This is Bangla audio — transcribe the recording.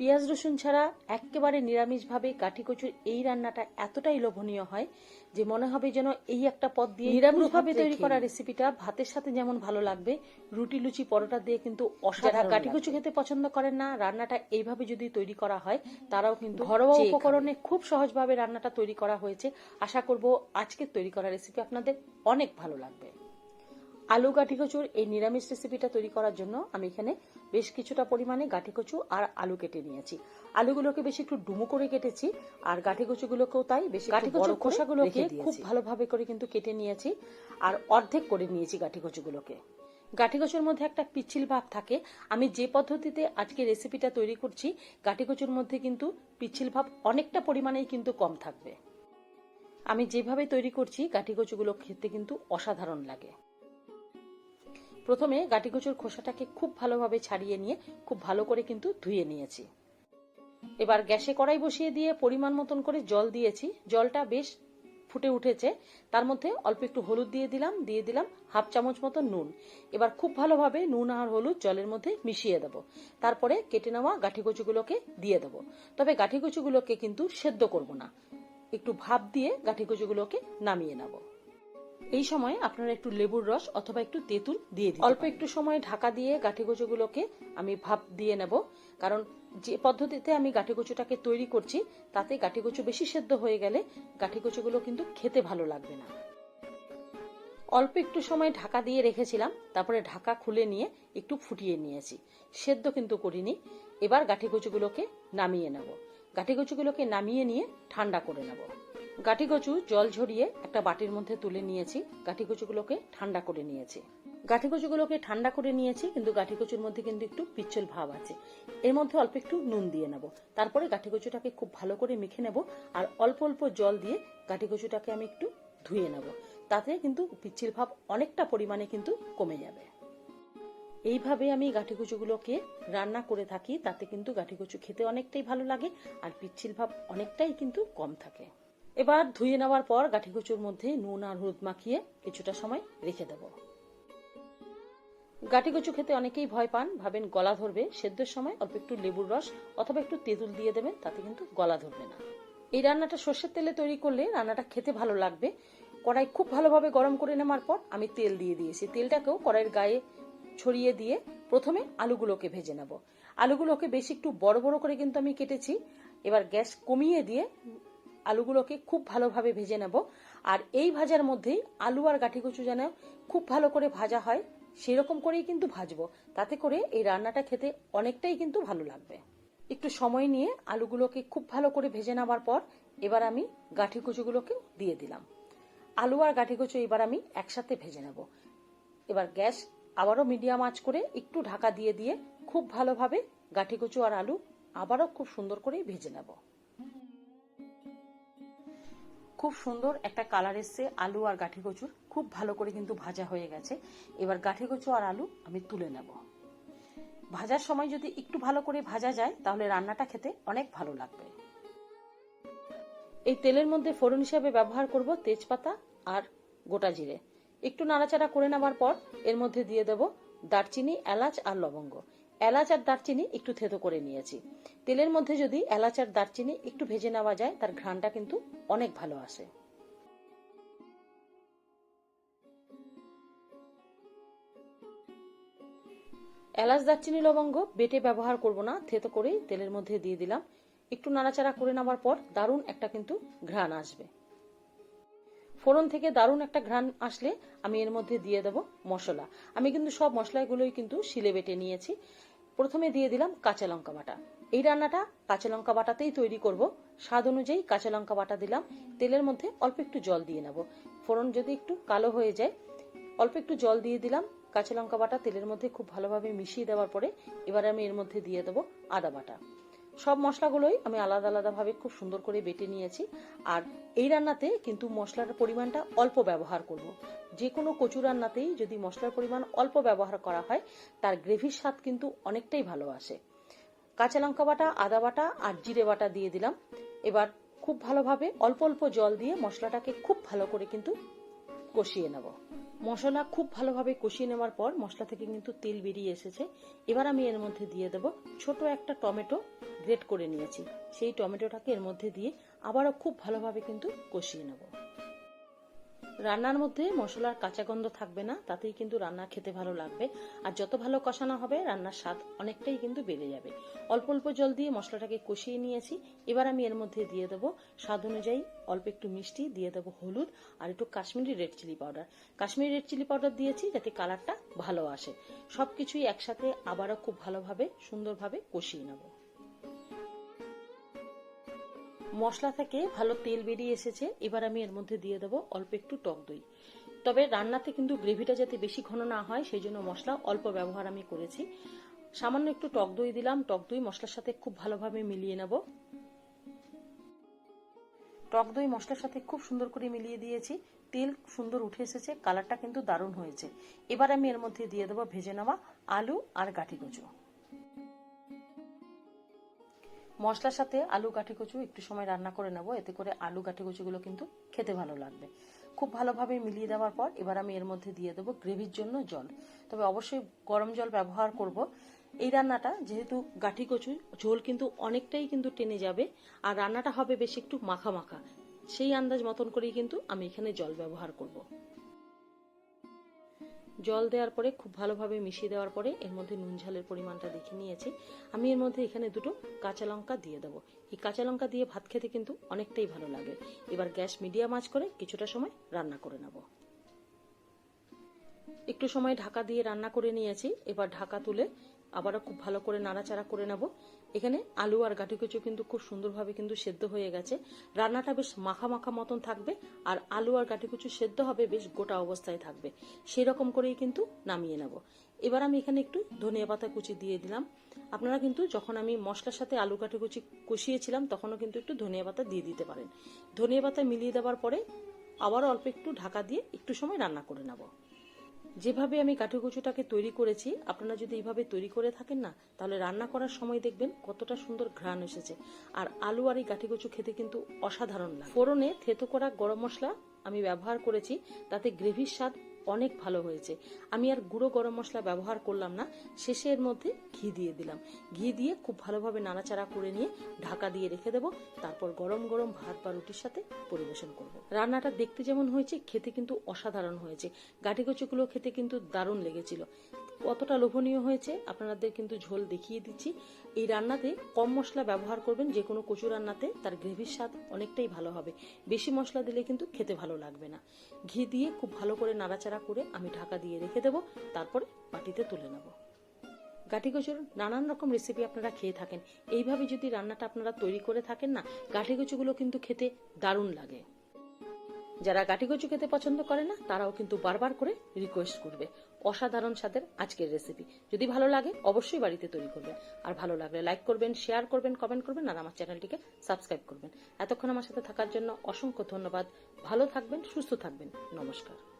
পেঁয়াজ রসুন ছাড়া একেবারে নিরামিষভাবে কাঠি কচুর এই রান্নাটা এতটাই লোভনীয় হয় যে মনে হবে যেন এই একটা পদ দিয়ে নিরামিষভাবে তৈরি করা রেসিপিটা ভাতের সাথে যেমন ভালো লাগবে রুটি লুচি পরোটা দিয়ে কিন্তু অসাধারণ কাঠি কচু খেতে পছন্দ করেন না রান্নাটা এইভাবে যদি তৈরি করা হয় তারাও কিন্তু ঘরোয়া উপকরণে খুব সহজভাবে রান্নাটা তৈরি করা হয়েছে। আশা করব আজকের তৈরি করা রেসিপি আপনাদের অনেক ভালো লাগবে। আলু গাঠি কচুর এই নিরামিষ রেসিপিটা তৈরি করার জন্য আমি এখানে বেশ কিছুটা পরিমাণে গাঠি কচু আর আলু কেটে নিয়েছি। আলুগুলোকে বেশি একটু ডুমো করে কেটেছি আর গাঠি কচুগুলোকেও তাই বেশি গাঠি কচুর খোসাগুলোকে খুব ভালোভাবে করে কিন্তু কেটে নিয়েছি আর অর্ধেক করে নিয়েছি গাঠি কচুগুলোকে গাঠি কচুর মধ্যে একটা পিচ্ছিল ভাব থাকে। আমি যে পদ্ধতিতে আজকে রেসিপিটা তৈরি করছি গাঠি কচুর মধ্যে কিন্তু পিচ্ছিল ভাব অনেকটা পরিমাণেই কিন্তু কম থাকবে। আমি যেভাবে তৈরি করছি গাঠি কচুগুলো খেতে কিন্তু অসাধারণ লাগে। প্রথমে গাটি কচুর খোসাটাকে খুব ভালোভাবে ছাড়িয়ে নিয়ে খুব ভালো করে কিন্তু ধুয়ে নিয়েছি। এবার গ্যাসে কড়াই বসিয়ে দিয়ে পরিমাণ মতন করে জল দিয়েছি। জলটা বেশ ফুটে উঠেছে। তার মধ্যে অল্প একটু হলুদ দিয়ে দিলাম দিয়ে দিলাম হাফ চামচ মতো নুন। এবার খুব ভালোভাবে নুন আর হলুদ জলের মধ্যে মিশিয়ে দেবো। তারপরে কেটে নেওয়া গাঠি কচুগুলোকে দিয়ে দেবো। তবে গাঠি কচুগুলোকে কিন্তু সেদ্ধ করব না। একটু ভাপ দিয়ে গাঠি কচুগুলোকে নামিয়ে নেব। এই সময় আপনারা একটু লেবুর রস অথবা একটু তেঁতুল দিয়ে দিন অল্প একটু সময় ঢাকা দিয়ে গাঠি কচুগুলোকে আমি ভাপ দিয়ে নেব। কারণ যে পদ্ধতিতে আমি গাঠি কচুটাকে তৈরি করছি তাতে গাঠি কচু বেশি সেদ্ধ হয়ে গেলে গাঠি কচুগুলো কিন্তু খেতে ভালো লাগবে না। অল্প একটু সময় ঢাকা দিয়ে রেখেছিলাম তারপরে ঢাকা খুলে নিয়ে একটু ফুটিয়ে নিয়েছি। সেদ্ধ কিন্তু করিনি। এবার গাঠি কচুগুলোকে নামিয়ে নেব। গাঠি কচুগুলোকে নামিয়ে নিয়ে ঠান্ডা করে নেব। গাঠি কচু জল ঝরিয়ে একটা বাটির মধ্যে তুলে নিয়েছি। গাঠি কচুগুলোকে ঠান্ডা করে নিয়েছি। গাঠি কচুগুলোকে ঠান্ডা করে নিয়েছি, কিন্তু গাঠি কচুর মধ্যে কিন্তু একটু পিচ্ছল ভাব আছে। এর মধ্যে অল্প একটু নুন দিয়ে নেব। তারপরে গাঠি কচুটাকে খুব ভালো করে মেখে নেব আর অল্প অল্প জল দিয়ে গাঠি কচুটাকে আমি একটু ধুয়ে নেব। তাতে কিন্তু পিচ্ছিল ভাব অনেকটা পরিমাণে কিন্তু কমে যাবে। এইভাবে আমি গাঠি কচুগুলোকে রান্না করে থাকি, তাতে কিন্তু গাঠি কচু খেতে অনেকটাই ভালো লাগে আর পিচ্ছিল ভাব অনেকটাই কিন্তু কম থাকে। এবার ধুয়ে নেওয়ার পর গাঠি মধ্যে নুন আর হলুদ মাখিয়ে কিছুটা সময় রেখে দেব। গাঠি কচু খেতে অনেকেই ভয় পান, ভাবেন গলা ধরবে, সেদ্ধর সময় অল্প একটু লেবুর রস অথবা একটু তেঁতুল দিয়ে দেবেন, তাতে কিন্তু গলা ধরবে না। এই রান্নাটা সর্ষের তেলে তৈরি করলে রান্নাটা খেতে ভালো লাগবে। কড়াই খুব ভালোভাবে গরম করে নেওয়ার পর আমি তেল দিয়ে দিয়েছি। তেলটাকেও কড়াইয়ের গায়ে ছড়িয়ে দিয়ে প্রথমে আলুগুলোকে ভেজে নেব। আলুগুলোকে বেশি একটু বড় বড় করে কিন্তু আমি কেটেছি। এবার গ্যাস কমিয়ে দিয়ে আলুগুলোকে খুব ভালোভাবে ভেজে নেব। আর এই ভাজার মধ্যেই আলু আর গাঠি কচু যেন খুব ভালো করে ভাজা হয়, সেরকম করেই কিন্তু ভাজবো। তাতে করে এই রান্নাটা খেতে অনেকটাই কিন্তু ভালো লাগবে। একটু সময় নিয়ে আলুগুলোকে খুব ভালো করে ভেজে নেওয়ার পর এবার আমি গাঠি কচুগুলোকে দিয়ে দিলাম। আলু আর গাঠি কচু এবার আমি একসাথে ভেজে নেব। এবার গ্যাস আবারও মিডিয়াম আঁচ করে একটু ঢাকা দিয়ে দিয়ে খুব ভালোভাবে গাঠি কচু আর আলু আবারও খুব সুন্দর করে ভেজে নেব। খুব সুন্দর একটা কালার এসছে, আলু আর গাঠি কচুর। খুব ভালো করে কিন্তু ভাজা হয়ে গেছে। এবার গাঠি কচু আর আলু আমি তুলে নেব। ভাজার সময় যদি একটু ভালো করে ভাজা যায়, তাহলে রান্নাটা খেতে অনেক ভালো লাগবে। এই তেলের মধ্যে ফোড়ন হিসাবে ব্যবহার করব তেজপাতা আর গোটা জিরে। একটু নাড়াচাড়া করে নেওয়ার পর এর মধ্যে দিয়ে দেব দারচিনি, এলাচ আর লবঙ্গ। এলাচ আর দারচিনি একটু থেতো করে নিয়েছি। তেলের মধ্যে যদি এলাচ আর দারচিনি একটু ভেজে নেওয়া যায়, তার ঘ্রাণটা কিন্তু অনেক ভালো আসে। এলাচ দারচিনি লবঙ্গ বেটে ব্যবহার করব না, থেতো করেই তেলের মধ্যে দিয়ে দিলাম। একটু নাড়াচাড়া করে নেওয়ার পর দারুণ একটা কিন্তু ঘ্রাণ আসবে। ফোড়ন থেকে দারুণ একটা ঘ্রাণ আসলে আমি এর মধ্যে দিয়ে দেব মশলা। আমি কিন্তু সব মশলাগুলোই কিন্তু শিলে বেটে নিয়েছি। প্রথমে দিয়ে দিলাম কাঁচা লঙ্কা বাটা। এই রান্নাটা কাঁচা লঙ্কা বাটাতেই তৈরি করব। স্বাদ অনুযায়ী কাঁচা লঙ্কা বাটা দিলাম। তেলের মধ্যে অল্প একটু জল দিয়ে নেব। ফোড়ন যদি একটু কালো হয়ে যায়, অল্প একটু জল দিয়ে দিলাম কাঁচা লঙ্কা বাটা তেলের মধ্যে খুব ভালোভাবে মিশিয়ে দেওয়ার পরে এবার আমি এর মধ্যে দিয়ে দেবো আদা বাটা। সব মশলাগুলোই আমি আলাদা আলাদাভাবে খুব সুন্দর করে বেটে নিয়েছি। আর এই রান্নাতে কিন্তু মশলার পরিমাণটা অল্প ব্যবহার করব। যে কোনো কচু রান্নাতেই যদি মশলার পরিমাণ অল্প ব্যবহার করা হয়, তার গ্রেভির স্বাদ কিন্তু অনেকটাই ভালো আসে। কাঁচা লঙ্কা বাটা, আদা বাটা আর জিরে বাটা দিয়ে দিলাম। এবার খুব ভালোভাবে অল্প অল্প জল দিয়ে মশলাটাকে খুব ভালো করে কিন্তু কষিয়ে নেব। মশলা খুব ভালোভাবে কষিয়ে নেওয়ার পর মশলা থেকে কিন্তু তেল বেরিয়ে এসেছে। এবার আমি এর মধ্যে দিয়ে দেব ছোট একটা টমেটো গ্রেট করে নিয়েছি। সেই টমেটোটাকে এর মধ্যে দিয়ে আবারও খুব ভালোভাবে কিন্তু কষিয়ে নেব। রান্নার মধ্যে মশলার কাঁচা গন্ধ থাকবে না, তাতেই কিন্তু রান্না খেতে ভালো লাগবে। আর যত ভালো কষানো হবে, রান্নার স্বাদ অনেকটাই কিন্তু বেড়ে যাবে। অল্প অল্প জল দিয়ে মশলাটাকে কষিয়ে নিয়েছি। এবার আমি এর মধ্যে দিয়ে দেবো স্বাদ অনুযায়ী অল্প একটু মিষ্টি, দিয়ে দেবো হলুদ আর একটু Kashmiri red chilli powder. Kashmiri red chilli powder দিয়েছি যাতে কালারটা ভালো আসে। সবকিছুই একসাথে আবারও খুব ভালোভাবে, সুন্দরভাবে কষিয়ে নেব। মশলা থেকে ভালো তেল বেরিয়ে এসেছে। এবার আমি এর মধ্যে দিয়ে দেবো অল্প একটু টক দই। তবে রান্নাতে কিন্তু গ্রেভিটা যাতে বেশি ঘন না হয় সেই জন্য মশলা অল্প ব্যবহার আমি করেছি। সামান্য একটু টক দই দিলাম। টক দই মশলার সাথে খুব ভালোভাবে মিলিয়ে নেব। টক দই মশলার সাথে খুব সুন্দর করে মিলিয়ে দিয়েছি। তেল সুন্দর উঠে এসেছে, কালারটা কিন্তু দারুণ হয়েছে। এবার আমি এর মধ্যে দিয়ে দেবো ভেজে নেওয়া আলু আর গাঠি কচু মশলার সাথে আলু গাঠি কচু একটু সময় রান্না করে নেব। এতে করে আলু গাঠি কচুগুলো কিন্তু খেতে ভালো লাগবে। খুব ভালোভাবে মিলিয়ে দেওয়ার পর এবার আমি এর মধ্যে দিয়ে দেবো গ্রেভির জন্য জল। তবে অবশ্যই গরম জল ব্যবহার করব। এই রান্নাটা যেহেতু গাঠি কচু, ঝোল কিন্তু অনেকটাই কিন্তু টেনে যাবে, আর রান্নাটা হবে বেশি একটু মাখা মাখা। সেই আন্দাজ মতন করেই কিন্তু আমি এখানে জল ব্যবহার করব। জল দেওয়ার পরে খুব ভালোভাবে মিশিয়ে দেওয়ার পরে এর মধ্যে নুন ঝালের পরিমাণটা দেখে নিয়েছি। আমি এর মধ্যে এখানে দুটো কাঁচা লঙ্কা দিয়ে দেবো। এই কাঁচা লঙ্কা দিয়ে ভাত খেতে কিন্তু অনেকটাই ভালো লাগে। এবার গ্যাস মিডিয়াম আঁচ করে কিছুটা সময় রান্না করে নেব। একটু সময় ঢাকা দিয়ে রান্না করে নিয়েছি। এবার ঢাকা তুলে আবারও খুব ভালো করে নাড়াচাড়া করে নেব। এখানে আলু আর গাঠি কচু কিন্তু খুব সুন্দরভাবে কিন্তু সেদ্ধ হয়ে গেছে। রান্নাটা বেশ মাখা মাখা মতন থাকবে আর আলু আর গাঠি কচু সেদ্ধ হবে বেশ গোটা অবস্থায় থাকবে। সেই রকম করেই কিন্তু নামিয়ে নেব। এবার আমি এখানে একটু ধনিয়া পাতা কুচি দিয়ে দিলাম। আপনারা কিন্তু যখন আমি মশলার সাথে আলু কাঠি কুচি কষিয়েছিলাম, তখনও কিন্তু একটু ধনিয়া পাতা দিয়ে দিতে পারেন। ধনিয়া পাতা মিলিয়ে দেওয়ার পরে আবার অল্প একটু ঢাকা দিয়ে একটু সময় রান্না করে নেব। যেভাবে আমি কাঠি কচুটাকে তৈরি করেছি, আপনারা যদি এইভাবে তৈরি করে থাকেন না, তাহলে রান্না করার সময় দেখবেন কতটা সুন্দর ঘ্রাণ এসেছে। আর আলু আর এই কাঠি কচু খেতে কিন্তু অসাধারণ না ফোড়নে থেতো করা গরম মশলা আমি ব্যবহার করেছি, তাতে গ্রেভির স্বাদ অনেক ভালো হয়েছে। আমি আর গুঁড়ো গরম মশলা ব্যবহার করলাম না। শেষে এর মধ্যে ঘি দিয়ে দিলাম। ঘি দিয়ে খুব ভালোভাবে নাড়াচাড়া করে নিয়ে ঢাকা দিয়ে রেখে দেব। তারপর গরম গরম ভাত বা রুটির সাথে পরিবেশন করব। রান্নাটা দেখতে যেমন হয়েছে, খেতে কিন্তু অসাধারণ হয়েছে। গাঠি খেতে কিন্তু দারুণ লেগেছিল। কতটা লোভনীয় হয়েছে, আপনাদের কিন্তু ঝোল দেখিয়ে দিচ্ছি। এই রান্নাতে কম মশলা ব্যবহার করবেন, যে কোনো কচু রান্নাতে তার গ্রেভির স্বাদ অনেকটাই ভালো হবে। বেশি মশলা দিলে কিন্তু খেতে ভালো লাগবে না। ঘি দিয়ে খুব ভালো করে নাড়াচাড়া করে আমি ঢাকা দিয়ে রেখে দেবো, তারপরে বাটিতে তুলে নেব। গাঠি কচুর নানান রকম রেসিপি আপনারা খেয়ে থাকেন। এইভাবে যদি রান্নাটা আপনারা তৈরি করে থাকেন না গাঠি কচুগুলো কিন্তু খেতে দারুণ লাগে। যারা গাটি খেতে পছন্দ করে না, তারাও কিন্তু বারবার করে রিকোয়েস্ট করবে। অসাধারণ স্বাদের আজকের রেসিপি যদি ভালো লাগে, অবশ্যই বাড়িতে তৈরি করবেন আর ভালো লাগলে লাইক করবেন শেয়ার করবেন কমেন্ট করবেন, আর আমার চ্যানেলটিকে সাবস্ক্রাইব করবেন। এতক্ষণ আমার সাথে থাকার জন্য অসংখ্য ধন্যবাদ। ভালো থাকবেন, সুস্থ থাকবেন। নমস্কার।